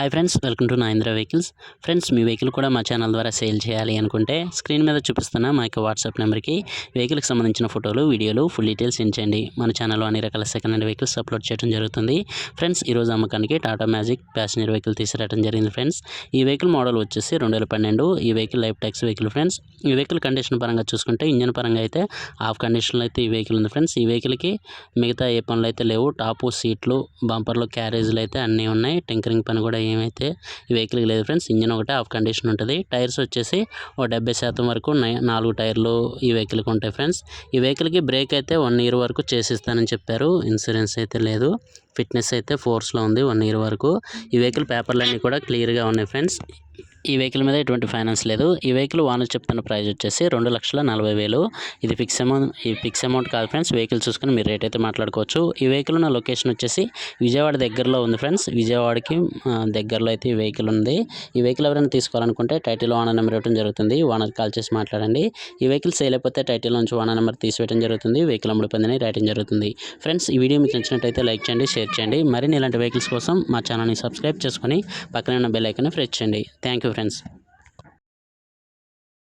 Hi friends welcome to Nayindra vehicles friends me vehicle కూడా మా channel ద్వారా sale చేయాలి అనుకుంటే స్క్రీన్ మీద చూపిస్తున్న మా యొక్క వాట్సాప్ నెంబర్కి వెహికల్కి సంబంధించిన ఫోటోలు వీడియోలు ఫుల్ డీటెయిల్స్ చేయండి మన ఛానల్లో అన్ని రకాల సెకండ్ హ్యాండ్ వెహికల్స్ అప్లోడ్ చేయడం జరుగుతుంది. ఫ్రెండ్స్ ఈరోజు అమ్మకానికి టాటా మ్యాజిక్ ప్యాసింజర్ వెహికల్ తీసుకురావడం జరిగింది ఫ్రెండ్స్ ఈ వెహికల్ మోడల్ వచ్చేసి రెండు వేల పన్నెండు. ఈ vehicle life tax vehicle friends ఈ వెహికల్ కండిషన్ పరంగా చూసుకుంటే ఇంజన్ పరంగా అయితే హాఫ్ కండిషన్లో అయితే ఈ వెహికల్ ఉంది ఫ్రెండ్స్ ఈ వెహికల్కి మిగతా ఏ పనులు అయితే లేవు. టాపు సీట్లు బంపర్లు క్యారేజీలు అయితే అన్నీ ఉన్నాయి. టింకరింగ్ పని కూడా ఏమైతే ఈ వెహికల్కి లేదు ఫ్రెండ్స్ ఇంజన్ ఒకటే హాఫ్ కండిషన్ ఉంటుంది. టైర్స్ వచ్చేసి ఓ డెబ్బై శాతం వరకు నాలుగు టైర్లు ఈ వెహికల్కి ఉంటాయి ఫ్రెండ్స్ ఈ వెహికల్కి బ్రేక్ అయితే వన్ ఇయర్ వరకు చేసిస్తానని చెప్పారు. ఇన్సూరెన్స్ అయితే లేదు. ఫిట్నెస్ అయితే ఫోర్స్లో ఉంది వన్ ఇయర్ వరకు. ఈ వెహికల్ పేపర్లు అన్నీ కూడా క్లియర్గా ఉన్నాయి ఫ్రెండ్స్ ఈ వెహికల్ మీద ఎటువంటి ఫైనాన్స్ లేదు. ఈ వెహికల్ ఓనర్ చెప్తున్న ప్రైస్ వచ్చేసి రెండు లక్షల నలభై వేలు. ఇది ఫిక్స్ అమౌంట్ ఈ ఫిక్స్ అమౌంట్ కాదు ఫ్రెండ్స్ వెహికల్ చూసుకుని మీరు రేట్ అయితే మాట్లాడుకోవచ్చు. ఈ వెహికల్ ఉన్న లొకేషన్ వచ్చేసి విజయవాడ దగ్గరలో ఉంది ఫ్రెండ్స్. విజయవాడకి దగ్గరలో అయితే ఈ వెహికల్ ఉంది. ఈ వెహికల్ ఎవరైనా తీసుకోవాలనుకుంటే టైటిల్ ఓనర్ నెంబర్ ఇవ్వడం జరుగుతుంది. ఓనర్ కాల్ చేసి మాట్లాడండి. ఈ వెహికల్ సేల్ అయిపోతే టైటిల్ నుంచి ఓనర్ నెంబర్ తీసివేయడం జరుగుతుంది. వెహికల్ అమ్ముడిపోయిందని రాయటం జరుగుతుంది. ఫ్రెండ్స్ ఈ వీడియో మీకు నచ్చినట్టయితే లైక్ చేయండి షేర్ చేయండి. మరిన్ని ఇలాంటి వెహికల్స్ కోసం మా ఛానల్ని సబ్స్క్రైబ్ చేసుకొని పక్కన ఉన్న బెల్ ఐకాన్ని ప్రెస్ చేయండి. Thank you friends